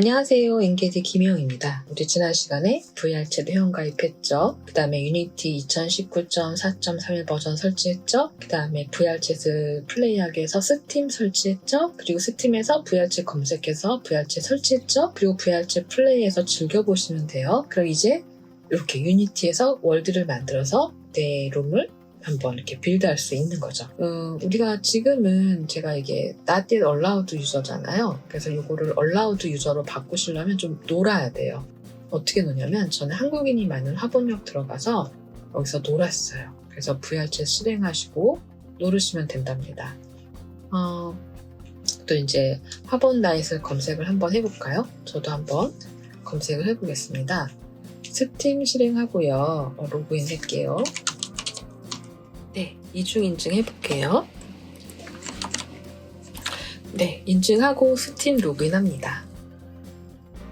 안녕하세요. 엔게지 김혜영입니다. 우리 지난 시간에 VR챗 회원 가입했죠. 그 다음에 유니티 2019.4.31 버전 설치했죠. 그 다음에 VR챗을 플레이하기 위해서 스팀 설치했죠. 그리고 스팀에서 VR챗 검색해서 VR챗 설치했죠. 그리고 VR챗 플레이해서 즐겨보시면 돼요. 그럼 이제 이렇게 유니티에서 월드를 만들어서 내 룸을 한번 이렇게 빌드할 수 있는 거죠. 어, 우리가 지금은 제가 이게 not yet allowed 유저잖아요. 그래서 이거를 allowed 유저로 바꾸시려면 좀 놀아야 돼요. 어떻게 노냐면 저는 한국인이 많은 화본역 들어가서 여기서 놀았어요. 그래서 VR챗 실행하시고 노르시면 된답니다. 어, 또 이제 화본 나잇을 검색을 한번 해볼까요? 저도 한번 검색을 해보겠습니다. 스팀 실행하고요. 어, 로그인 할게요. 네, 이중 인증 해볼게요. 네, 인증하고 스팀 로그인합니다.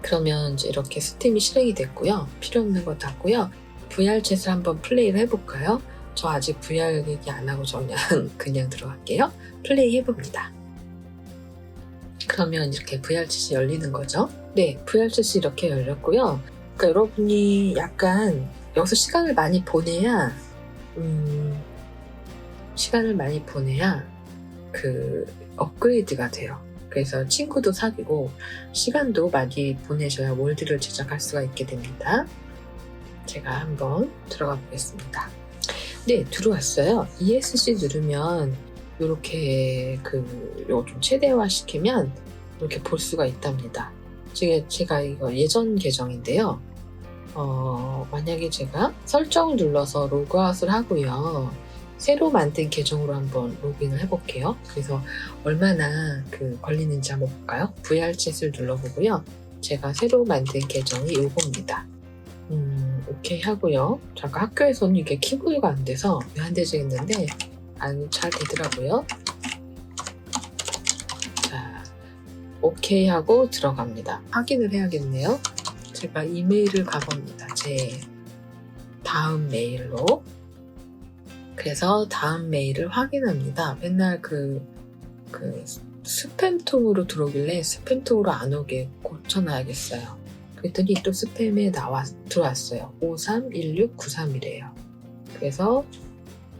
그러면 이제 이렇게 스팀이 실행이 됐고요. 필요 없는 거 닫고요. VR챗을 한번 플레이를 해볼까요? 저 아직 VR 얘기 안 하고 그냥, 그냥 들어갈게요. 플레이 해봅니다. 그러면 이렇게 VR챗이 열리는 거죠. 네, VR챗이 이렇게 열렸고요. 그러니까 여러분이 약간 여기서 시간을 많이 보내야 음, 시간을 많이 보내야 그 업그레이드가 돼요. 그래서 친구도 사귀고 시간도 많이 보내셔야 월드를 제작할 수가 있게 됩니다. 제가 한번 들어가 보겠습니다. 네, 들어왔어요. ESC 누르면 이렇게 그 요거 좀 최대화 시키면 이렇게 볼 수가 있답니다. 지금 제가 이거 예전 계정인데요. 어, 만약에 제가 설정을 눌러서 로그아웃을 하고요. 새로 만든 계정으로 한번 로그인을 해볼게요. 그래서 얼마나 그 걸리는지 한번 볼까요? VR챗을 눌러보고요. 제가 새로 만든 계정이 이겁니다. 음, 오케이 하고요. 잠깐 학교에서는 이게 키보드가 안 돼서 한 대씩 했는데 안 잘 되더라고요. 자, 오케이 하고 들어갑니다. 확인을 해야겠네요. 제가 이메일을 가봅니다. 제 다음 메일로. 그래서 다음 메일을 확인합니다. 맨날 그, 그 스팸통으로 들어오길래 스팸통으로 안 오게 고쳐놔야겠어요. 그랬더니 또 스팸에 나와, 들어왔어요. 531693이래요. 그래서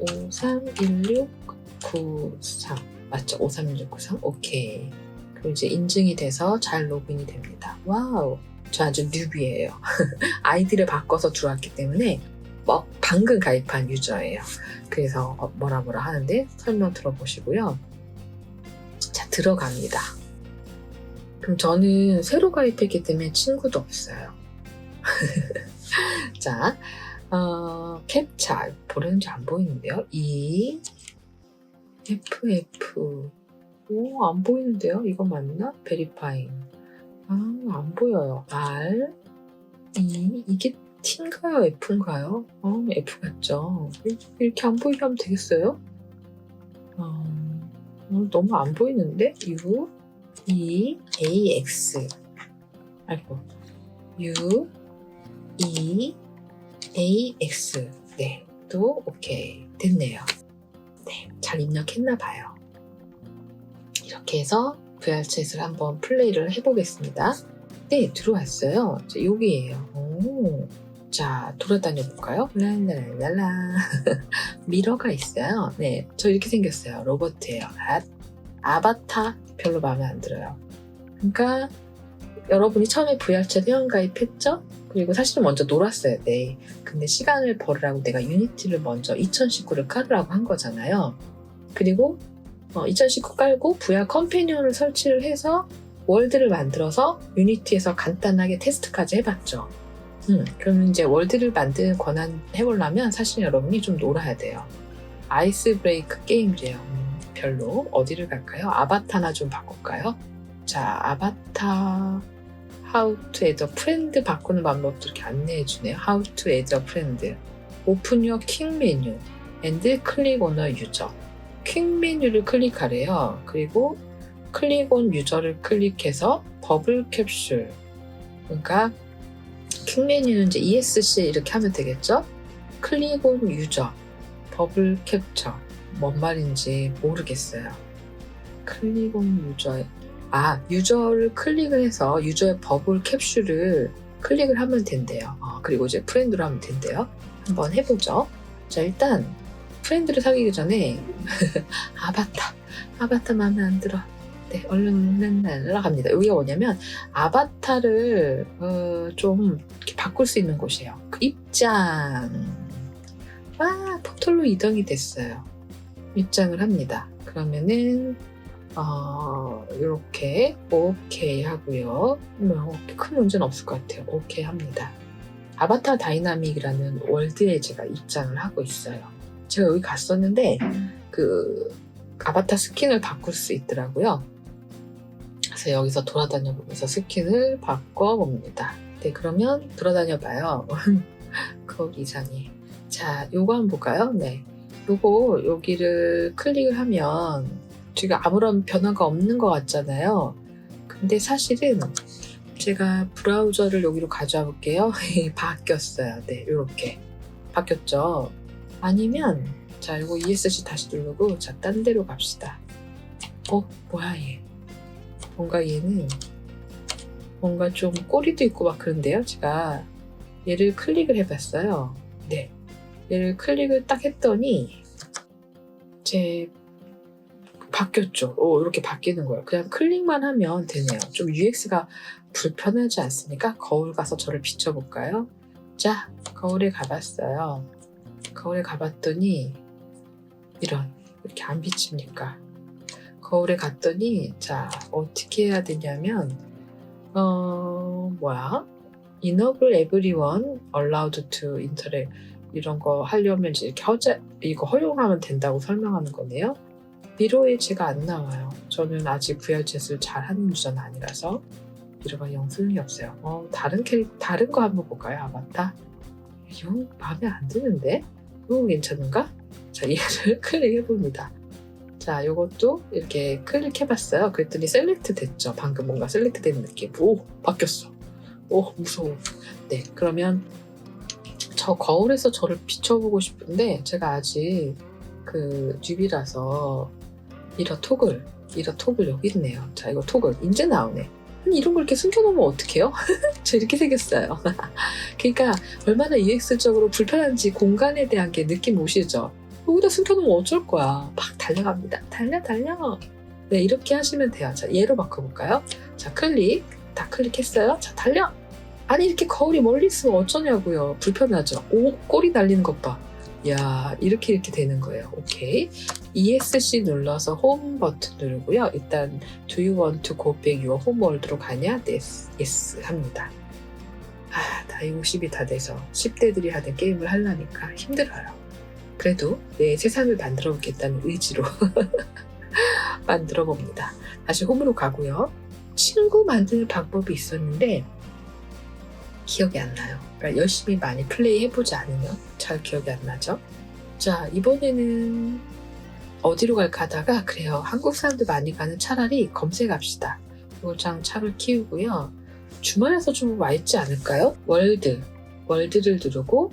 531693. 맞죠? 531693. 오케이. 그리고 이제 인증이 돼서 잘 로그인이 됩니다. 와우. 저 아주 뉴비예요. 아이디를 바꿔서 들어왔기 때문에 뭐 방금 가입한 유저예요. 그래서 어, 뭐라 뭐라 하는데 설명 들어보시고요. 자, 들어갑니다. 그럼 저는 새로 가입했기 때문에 친구도 없어요. 자, 어, 캡차 보려는지 안 보이는데요. E FF 오, 안 보이는데요? 이거 맞나? 베리파잉. 아, 안 보여요. R E 이게 T인가요? F인가요? 어, F 같죠? 이렇게 안 보이게 하면 되겠어요? 어, 어, 너무 안 보이는데? U, E, A, X. 아이고. U, E, A, X. 네. 또, 오케이. 됐네요. 네. 잘 입력했나 봐요. 이렇게 해서 VR챗을 한번 플레이를 해보겠습니다. 네, 들어왔어요. 자, 여기에요. 오. 자, 돌아다녀 볼까요? 랄랄랄라. 미러가 있어요. 네, 저 이렇게 생겼어요. 로버트예요. 아, 아바타 별로 마음에 안 들어요. 그러니까 여러분이 처음에 VR챗 회원가입했죠? 그리고 사실은 먼저 놀았어야 돼. 근데 시간을 벌으라고 내가 유니티를 먼저 2019를 깔으라고 한 거잖아요. 그리고 어, 2019 깔고 VR 컴패니언을 설치를 해서 월드를 만들어서 유니티에서 간단하게 테스트까지 해봤죠. 음, 그럼 이제 월드를 만드는 권한 해보려면 사실 여러분이 좀 놀아야 돼요. 아이스 브레이크 게임이래요. 음, 별로. 어디를 갈까요? 아바타나 좀 바꿀까요? 자, 아바타 How to add a friend 바꾸는 방법도 이렇게 안내해 주네요. How to add a friend. Open your 킹 메뉴 and click on a user. 킹 메뉴를 클릭하래요. 그리고 클릭 온 유저를 클릭해서 버블 캡슐. 그러니까 킹 메뉴는 이제 ESC 이렇게 하면 되겠죠? 클릭 온 유저, 버블 캡처. 뭔 말인지 모르겠어요. 클릭 온 유저, 아, 유저를 클릭을 해서 유저의 버블 캡슐을 클릭을 하면 된대요. 어, 그리고 이제 프렌드로 하면 된대요. 한번 해보죠. 자, 일단 프렌드를 사귀기 전에 아바타, 아바타 마음에 안 들어. 네, 얼른 날라갑니다. 여기가 뭐냐면 아바타를 어, 좀 바꿀 수 있는 곳이에요. 그 입장. 와, 포털로 이동이 됐어요. 입장을 합니다. 그러면은 어, 이렇게 오케이 하고요. 뭐, 큰 문제는 없을 것 같아요. 오케이 합니다. 아바타 다이나믹이라는 월드에 제가 입장을 하고 있어요. 제가 여기 갔었는데 그 아바타 스킨을 바꿀 수 있더라고요. 그래서 여기서 돌아다녀 보면서 스킨을 바꿔 봅니다. 네, 그러면 돌아다녀 봐요. 거울 이상해. 자, 요거 한번 볼까요? 네. 요거 여기를 클릭을 하면 지금 아무런 변화가 없는 것 같잖아요. 근데 사실은 제가 브라우저를 여기로 가져와 볼게요. 바뀌었어요. 네, 이렇게 바뀌었죠. 아니면 자, 이거 ESC 다시 누르고 자, 딴 데로 갑시다. 어, 뭐야 얘? 뭔가 얘는 뭔가 좀 꼬리도 있고 막 그런데요. 제가 얘를 클릭을 해봤어요. 네, 얘를 클릭을 딱 했더니 제 바뀌었죠. 오, 이렇게 바뀌는 거예요. 그냥 클릭만 하면 되네요. 좀 UX가 불편하지 않습니까? 거울 가서 저를 비춰볼까요? 자, 거울에 가봤어요. 거울에 가봤더니 이런 이렇게 안 비칩니까? 거울에 갔더니 자 어떻게 해야 되냐면 어 뭐야? Enable everyone allowed to interact 이런 거 하려면 이제 허자 이거 허용하면 된다고 설명하는 거네요. 미로에 제가 안 나와요. 저는 아직 VR챗을 잘 하는 유저는 아니라서 미로가 영 소용이 없어요. 어, 다른 캐릭, 다른 거 한번 볼까요? 아바타? 이거 마음에 안 드는데? 이거 괜찮은가? 자, 얘를 클릭해 봅니다. 자, 요것도 이렇게 클릭해봤어요. 그랬더니 셀렉트 됐죠. 방금 뭔가 셀렉트 된 느낌. 오, 바뀌었어. 오, 무서워. 네, 그러면 저 거울에서 저를 비춰보고 싶은데 제가 아직 그 뉴비라서 이러 톡을 이러 톡을 여기 있네요. 자 이거 톡을 이제 나오네. 아니 이런 걸 이렇게 숨겨놓으면 어떡해요? 저 이렇게 생겼어요. 그러니까 얼마나 EX적으로 불편한지 공간에 대한 게 느낌 오시죠? 여기다 숨겨놓으면 어쩔 거야. 막 달려갑니다. 달려 달려. 네 이렇게 하시면 돼요. 자 얘로 바꿔볼까요? 자 클릭 다 클릭했어요. 자 달려. 아니 이렇게 거울이 멀리 있으면 어쩌냐고요. 불편하죠. 오 꼬리 날리는 것 봐. 야 이렇게 이렇게 되는 거예요. 오케이. ESC 눌러서 홈 버튼 누르고요. 일단 Do you want to go back your home world로 가냐? Yes, yes 합니다. 아, 나이 50이 다 돼서 10대들이 하는 게임을 하려니까 힘들어요. 그래도 내 세상을 만들어 보겠다는 의지로 만들어 봅니다. 다시 홈으로 가고요. 친구 만드는 방법이 있었는데 기억이 안 나요. 그러니까 열심히 많이 플레이 해보지 않으면 잘 기억이 안 나죠. 자, 이번에는 어디로 갈까 하다가 그래요. 한국 사람들 많이 가는 차라리 검색합시다. 요장 차를 키우고요. 주말에서 좀 와 있지 않을까요? 월드, 월드를 누르고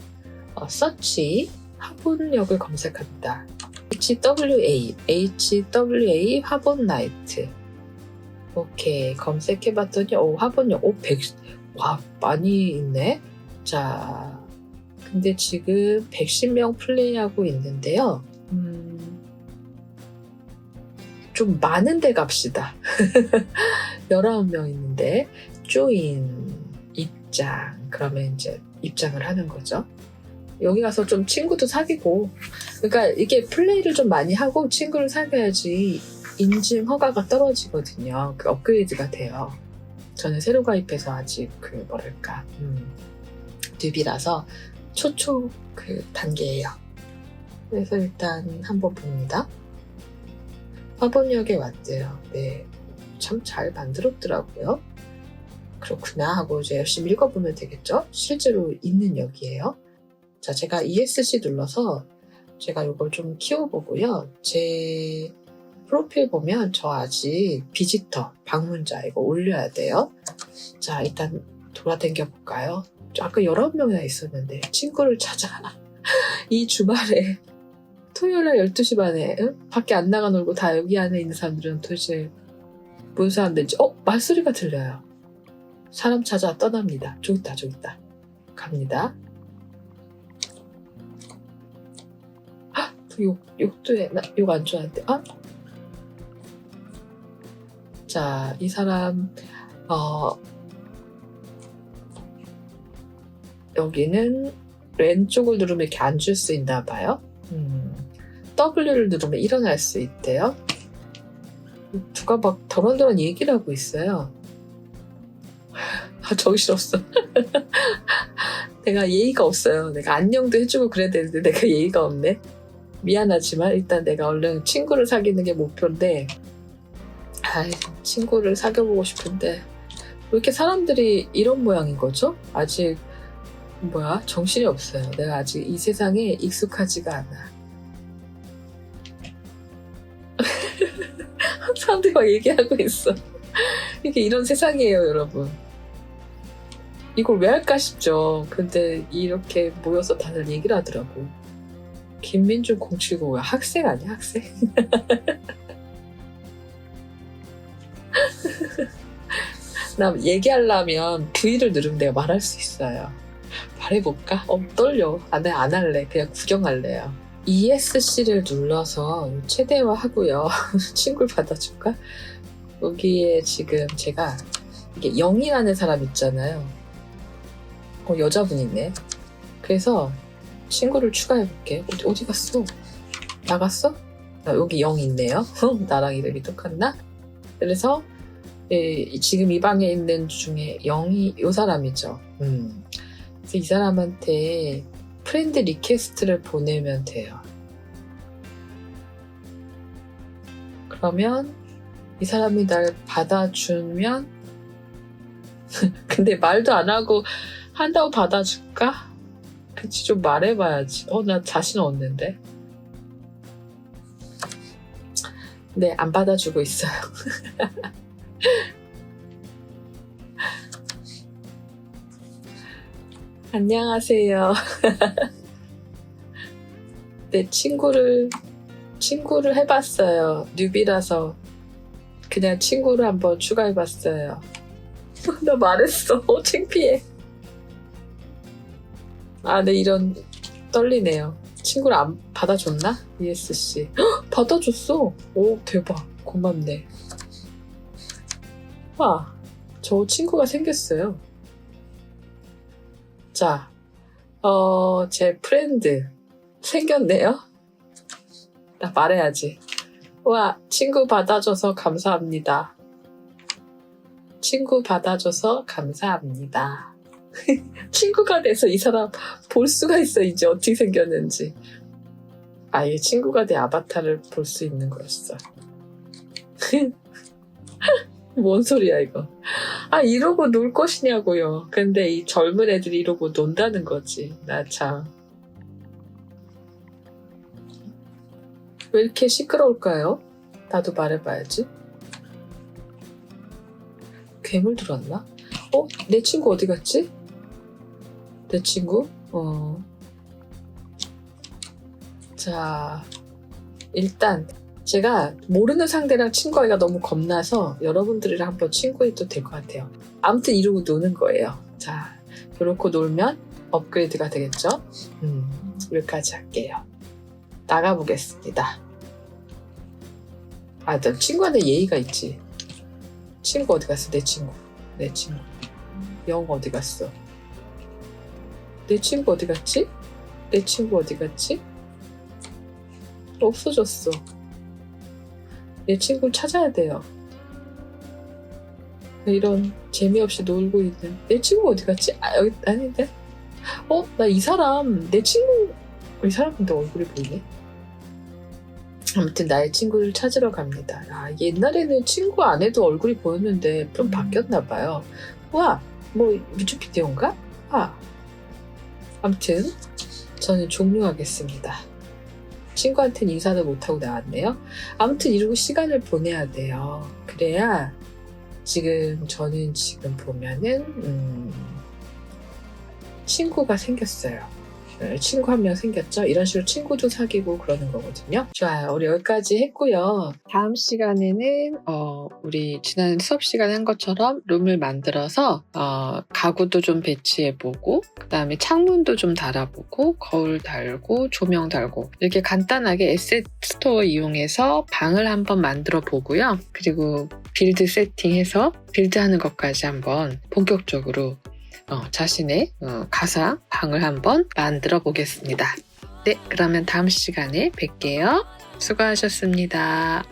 어, 서치 화본역을 검색합니다. HWA, HWA 화본 나이트. 오케이 검색해봤더니 오 화본역 오 100, 와 많이 있네. 자 근데 지금 110명 플레이하고 있는데요. 음, 좀 많은 데 갑시다. 19명 있는데 조인 입장 그러면 이제 입장을 하는 거죠. 여기 가서 좀 친구도 사귀고 그러니까 이게 플레이를 좀 많이 하고 친구를 사귀어야지 인증 허가가 떨어지거든요. 그 업그레이드가 돼요. 저는 새로 가입해서 아직 그 뭐랄까 음, 뉴비라서 초초 그 단계예요. 그래서 일단 한번 봅니다. 화본역에 왔대요. 네, 참 잘 만들었더라고요. 그렇구나 하고 이제 열심히 읽어보면 되겠죠? 실제로 있는 역이에요. 자, 제가 ESC 눌러서 제가 이걸 좀 키워보고요. 제 프로필 보면 저 아직 비지터, 방문자 이거 올려야 돼요. 자, 일단 돌아다녀 볼까요? 저 아까 19명이나 있었는데 친구를 찾아. 이 주말에 토요일 날 12시 반에 응? 밖에 안 나가 놀고 다 여기 안에 있는 사람들은 도대체 무슨 사람들인지 어 말소리가 들려요. 사람 찾아 떠납니다. 저기 있다 저기 있다. 갑니다. 욕 욕도 해. 나욕 안 좋아하는데. 아? 자, 이 사람 어 여기는 왼쪽을 누르면 이렇게 앉을 수 있나 봐요. 음, W를 누르면 일어날 수 있대요. 누가 막 더런더런 얘기를 하고 있어요. 아, 정신없어. 내가 예의가 없어요. 내가 안녕도 해주고 그래야 되는데 내가 예의가 없네. 미안하지만 일단 내가 얼른 친구를 사귀는 게 목표인데, 아이, 친구를 사귀어보고 싶은데, 왜 이렇게 사람들이 이런 모양인 거죠? 아직, 뭐야, 정신이 없어요. 내가 아직 이 세상에 익숙하지가 않아. 사람들이 막 얘기하고 있어. 이게 이런 세상이에요, 여러분. 이걸 왜 할까 싶죠. 근데 이렇게 모여서 다들 얘기를 하더라고. 김민준 079가 학생 아니야, 학생? 나 얘기하려면 V를 누르면 내가 말할 수 있어요. 말해볼까? 어, 떨려. 아, 내가 안 할래. 그냥 구경할래요. ESC를 눌러서 최대화 하고요. 친구를 받아줄까? 여기에 지금 제가 이게 0이라는 사람 있잖아요. 어, 여자분 있네. 그래서 친구를 추가해볼게. 어디, 어디 갔어? 나갔어? 아, 여기 0 있네요. 나랑 이름이 똑같나? 그래서 예, 지금 이 방에 있는 중에 0이 이 사람이죠. 음. 그래서 이 사람한테 프렌드 리퀘스트를 보내면 돼요. 그러면 이 사람이 날 받아주면 근데 말도 안 하고 한다고 받아줄까? 그치 좀 말해봐야지. 어 나 자신 없는데. 네 안 받아주고 있어요. 안녕하세요. 내 친구를 친구를 해봤어요. 뉴비라서 그냥 친구를 한번 추가해봤어요. 나 말했어. 어, 창피해. 아, 네 이런 떨리네요. 친구를 안 받아줬나? ESC. 헉, 받아줬어. 오 대박. 고맙네. 와, 저 친구가 생겼어요. 자, 어, 제 프렌드 생겼네요. 나 말해야지. 와, 친구 받아줘서 감사합니다. 친구 받아줘서 감사합니다. 친구가 돼서 이 사람 볼 수가 있어, 이제 어떻게 생겼는지. 아예 친구가 돼 아바타를 볼 수 있는 거였어. 뭔 소리야, 이거. 아, 이러고 놀 것이냐고요. 근데 이 젊은 애들이 이러고 논다는 거지. 나 참. 왜 이렇게 시끄러울까요? 나도 말해봐야지. 괴물 들었나? 어? 내 친구 어디 갔지? 내 친구? 어. 자, 일단 제가 모르는 상대랑 친구하기가 너무 겁나서 여러분들이랑 한번 친구해도 될 것 같아요. 아무튼 이러고 노는 거예요. 자, 이렇게 놀면 업그레이드가 되겠죠? 음, 여기까지 할게요. 나가보겠습니다. 아, 너 친구한테 예의가 있지. 친구 어디 갔어? 내 친구. 내 친구. 영 어디 갔어? 내 친구 어디 갔지? 내 친구 어디 갔지? 없어졌어. 내 친구를 찾아야 돼요. 이런 재미없이 놀고 있는 내 친구 어디 갔지? 아 여기 아닌데? 어? 나 이 사람 내 친구 이 사람 근데 얼굴이 보이네? 아무튼 나의 친구를 찾으러 갑니다. 아, 옛날에는 친구 안 해도 얼굴이 보였는데 좀 바뀌었나 봐요. 와, 뭐 뮤직비디오인가? 아, 아무튼 저는 종료하겠습니다. 친구한테는 인사도 못하고 나왔네요. 아무튼 이러고 시간을 보내야 돼요. 그래야 지금 저는 지금 보면은 음, 친구가 생겼어요. 네, 친구 한 명 생겼죠? 이런 식으로 친구도 사귀고 그러는 거거든요. 좋아요. 우리 여기까지 했고요. 다음 시간에는 어, 우리 지난 수업 시간에 한 것처럼 룸을 만들어서 어, 가구도 좀 배치해보고 그 다음에 창문도 좀 달아보고 거울 달고 조명 달고 이렇게 간단하게 에셋 스토어 이용해서 방을 한번 만들어 보고요. 그리고 빌드 세팅해서 빌드하는 것까지 한번 본격적으로 어, 자신의 어, 가상 방을 한번 만들어 보겠습니다. 네, 그러면 다음 시간에 뵐게요. 수고하셨습니다.